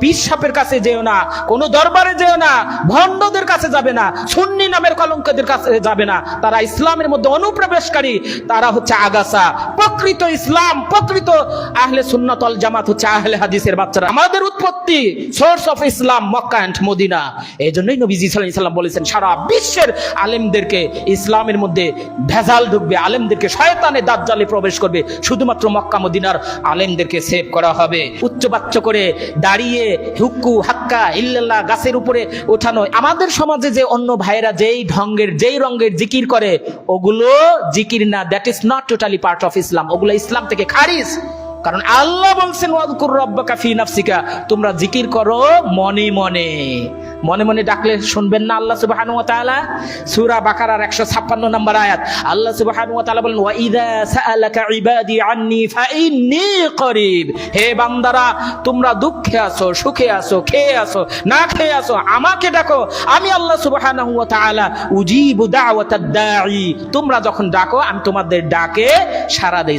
পীর সাপের কাছে যেও না, কোনো দরবারে যেও না, ভণ্ডদের কাছে যাবে না, সুন্নি নামের কলঙ্কদের কাছে যাবে না। তারা ইসলামের মধ্যে অনুপ্রবেশকারী, তারা হচ্ছে আগাছা। প্রকৃত ইসলাম, প্রকৃত আহলে সুন্নাতল জামাত হচ্ছে আহলে হাদিসের বাচ্চারা। আমাদের উৎপত্তি source of Islam Mecca and Medina. এই জন্যই নবীজি সাল্লাম বলেছেন, সারা বিশ্বের আলেমদেরকে ইসলামের মধ্যে ভেজাল ঢুকবে, আলেমদেরকে শয়তানের দাজ্জালে প্রবেশ করবে, শুধুমাত্র মক্কা, মদিনার আলেমদেরকে সেভ করা হবে। উচ্চবাচ্য করে দাঁড়িয়ে হুক্কু হাক্কা, ইল্লাল্লাহ, গাছের উপরে ওঠানো। আমাদের সমাজে যে অন্য ভাইরা যেই ঢঙ্গের, যেই রঙের জিকির করে, ওগুলো জিকির না that is not totally part of Islam ওগুলো ইসলাম থেকে খারিজ। কারণ আল্লাহ বলছেন, ওয়াদকুর রব্বাকা ফি নাফসিকা। তোমরা জিকির করো মনে মনে। মনে মনে ডাকলে শুনবেন না আল্লাহ সুবহানাহু ওয়া তাআলা? সূরা বাকারার 156 নম্বর আয়াত। আল্লাহ সুবহানাহু ওয়া তাআলা বলেন ওয়া ইযা সাআলাকা ইবাদি করিব। হে বান্দারা, তোমরা দুঃখে আছো, সুখে আছো, খেয়ে আছো, না খেয়ে আছো, আমাকে ডাকো। আমি আল্লাহ সুবহানাহু ওয়া তাআলা উজিবু দাওয়াতাদ দাঈ তোমরা যখন ডাকো, আমি তোমাদের ডাকে সাড়া দেই।